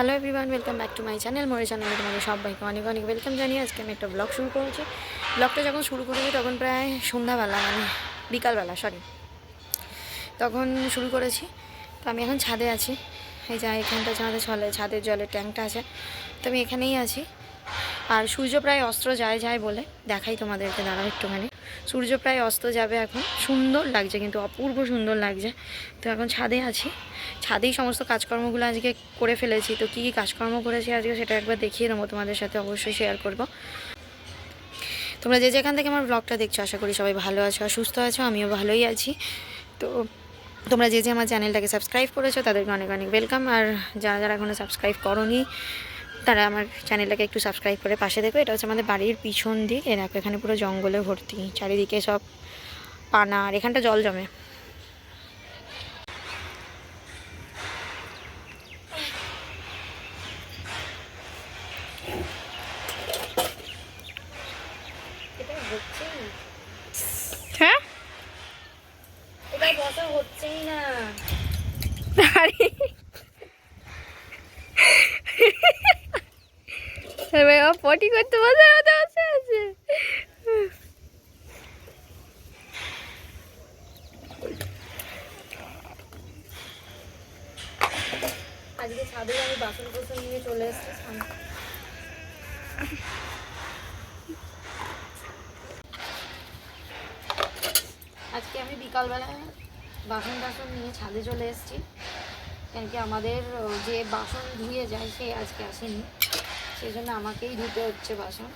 Hello everyone welcome back to my channel মোরে চ্যানেলে তোমাদের সবাইকে অনেক অনেক ওয়েলকাম জানিয়ে আজকে আমি একটা ব্লগ শুরু করেছি। ব্লগটা যখন শুরু করেছি তখন প্রায় সন্ধ্যাবেলা মানে বিকালবেলা সরি তখন শুরু করেছি। তো আমি এখন ছাদে আছি। এই যা এখানটা ছাদে ছলে ছাদের জলের ট্যাঙ্কটা আছে। তো আমি এখানেই আছি। আর সূর্য প্রায় অস্ত্র যায় যায় বলে দেখাই তোমাদেরকে, দাঁড়াও একটুখানি। সূর্য প্রায় অস্ত যাবে এখন। সুন্দর লাগছে কিন্তু, অপূর্ব সুন্দর লাগছে। তো এখন ছাদে আছি। ছাদেই সমস্ত কাজকর্মগুলো আজকে করে ফেলেছি। তো কী কী কাজকর্ম করেছি আজকে সেটা একবার দেখিয়ে দেবো, তোমাদের সাথে অবশ্যই শেয়ার করব। তোমরা যে যেখান থেকে আমার ব্লগটা দেখছ, আশা করি সবাই ভালো আছো আর সুস্থ আছো, আমিও ভালোই আছি। তো তোমরা যে যে আমার চ্যানেলটাকে সাবস্ক্রাইব করেছ, তাদেরকে অনেক অনেক ওয়েলকাম আর যারা যারা এখনও সাবস্ক্রাইব করনি তারা আমার চ্যানেলটাকে একটু সাবস্ক্রাইব করে পাশে দেখো। এটা হচ্ছে আমাদের বাড়ির পিছন দিক। এ দেখো এখানে পুরো জঙ্গলে ভর্তি। চারিদিকে সব পানা আর এখানটা জল জমে। হ্যাঁ? হচ্ছেই না। পটি করতে বসে বসে আছে। আজকে ছাদে আমি বাসন নিয়ে চলে এসেছি। আজকে আমি বিকালবেলায় বাসন টাসন নিয়ে ছাদে চলে এসেছি। কেন কি আমাদের যে বাসন ধুয়ে যায়, সে আজকে আসেনি। সেই জন্য আমাকেই ধুতে হচ্ছে বাসন।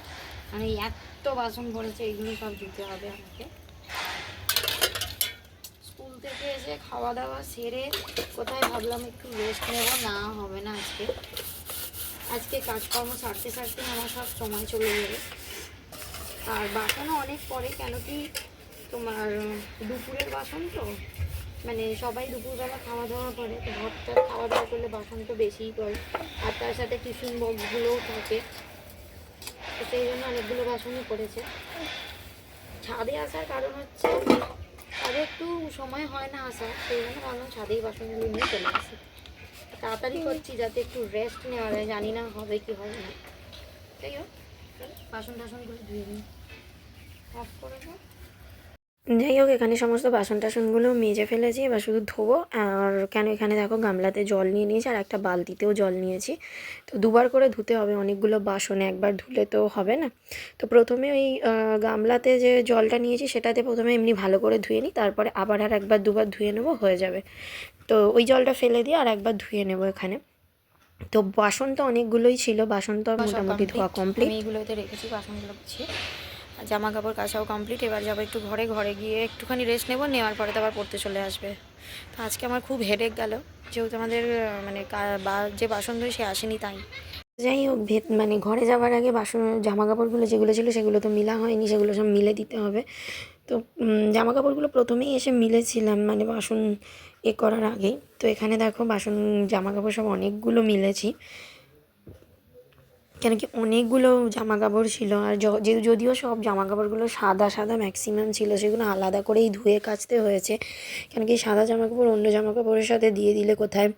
মানে এত বাসন পড়েছে এগুলো সব ধুতে হবে আমাকে। স্কুল থেকে এসে খাওয়া দাওয়া সেরে কোথায় ভাবলাম একটু রেস্ট নেব, না হবে না আজকে। আজকে কাজকর্ম সারতে সারতে আমার সব সময় চলে যাবে। আর বাসনও অনেক পরে, কেন কি তোমার দুপুরের বাসন তো? মানে সবাই দুপুরবেলা খাওয়া দাওয়া করে, তো হঠাৎ খাওয়া দাওয়া করলে বাসন তো বেশিই করে আর তার সাথে টিফিন বক্সগুলোও থাকে। তো সেই জন্য অনেকগুলো বাসনই পড়েছে। ছাদে আসার কারণ হচ্ছে, ছাদে একটু সময় হয় না আসা সেই জন্য ভাবলাম ছাদেই বাসনগুলো নিয়ে চলে আসি। তাড়াতাড়ি করছি যাতে একটু রেস্ট নেওয়া যায়, জানি না হবে কি হবে না। তাই হোক বাসন টাসনগুলো ধুয়ে নিই। অফ করে যাই হোক এখানে সমস্ত বাসন টাসনগুলো মেজে ফেলেছি এবার শুধু ধোবো। আর কেন এখানে দেখো গামলাতে জল নিয়ে নিয়েছি আর একটা বালতিতেও জল নিয়েছি। তো দুবার করে ধুতে হবে অনেকগুলো বাসনে একবার ধুলে তো হবে না। তো প্রথমে ওই গামলাতে যে জলটা নিয়েছি সেটাতে প্রথমে এমনি ভালো করে ধুয়ে নিই তারপরে আবার আর একবার দুবার ধুয়ে নেব হয়ে যাবে। তো ওই জলটা ফেলে দিয়ে আর একবার ধুয়ে নেব এখানে। তো বাসন তো অনেকগুলোই ছিল বাসন তো মোটামুটি ধোয়া কমপ্লিট এইগুলোতে রেখেছি বাসনগুলো গুছিয়ে। জামা কাপড় কাচাও কমপ্লিট এবার যাব একটু ঘরে ঘরে গিয়ে একটুখানি রেস্ট নেব, নেওয়ার পরে তো আবার পড়তে চলে আসবে। তো আজকে আমার খুব হেডেক গেল, যেহেতু আমাদের মানে যে বাসন ধুয়ে সে আসেনি তাই। যাই হোক, ভেত মানে ঘরে যাওয়ার আগে বাসন জামা কাপড়গুলো যেগুলো ছিল সেগুলো তো মিলা হয়নি, সেগুলো সব মিলে দিতে হবে। তো জামা কাপড়গুলো প্রথমেই এসে মিলেছিলাম মানে বাসন এ করার আগেই। তো এখানে দেখো বাসন জামা কাপড় সব অনেকগুলো মিলেছি। কেন কি অনেকগুলো জামা কাপড় ছিল আর যদিও সব জামা কাপড়গুলো সাদা সাদা ম্যাক্সিমাম ছিল, সেগুলো আলাদা করেই ধুয়ে কাচতে হয়েছে। কেন কি সাদা জামা কাপড় অন্য জামা কাপড়ের সাথে দিয়ে দিলে কোথায়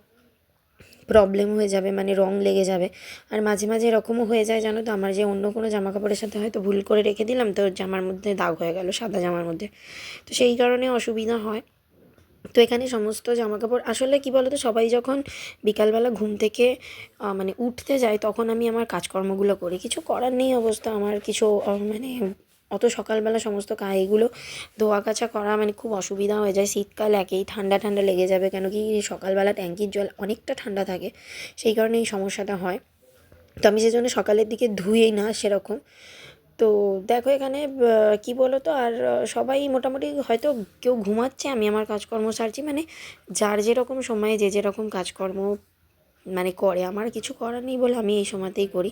প্রবলেম হয়ে যাবে মানে রং লেগে যাবে। আর মাঝে মাঝে এরকমও হয়ে যায়, জানো তো, আমার যে অন্য কোনো জামা কাপড়ের সাথে হয়তো ভুল করে রেখে দিলাম, তো জামার মধ্যে দাগ হয়ে গেল সাদা জামার মধ্যে। তো সেই কারণে অসুবিধা হয়। তো এখানে সমস্ত জামা কাপড় আসলে কি বলতো, সবাই যখন বিকালবেলা ঘুম থেকে মানে উঠতে যায়, তখন আমি আমার কাজকর্মগুলো করি। কিছু করার নেই অবস্থা আমার, কিছু মানে অত সকালবেলা সমস্ত কাজগুলো ধোয়া কাচা করা মানে খুব অসুবিধা হয়ে যায়। শীতকাল একেই, ঠান্ডা ঠান্ডা লেগে যাবে কেন কি সকালবেলা ট্যাঙ্কির জল অনেকটা ঠান্ডা থাকে, সেই কারণে এই সমস্যাটা হয়। তো আমি সেজন্য সকালের দিকে ধুয়েই না সেরকম। তো দেখো এখানে কি বলো তো আর সবাই মোটামুটি হয়তো কেউ ঘুমাচ্ছে, আমি আমার কাজকর্ম সারছি। মানে যার যেরকম সময়ে, যে যেরকম কাজকর্ম মানে করে। আমার কিছু করার নেই বলে আমি এই সময়তেই করি।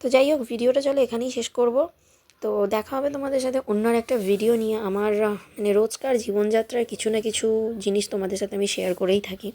তো যাই হোক, ভিডিওটা চলো এখানেই শেষ করব। তো দেখা হবে তোমাদের সাথে অন্য একটা ভিডিও নিয়ে। আমার মানে রোজকার জীবনযাত্রার কিছু না কিছু জিনিস তোমাদের সাথে আমি শেয়ার করেই থাকি।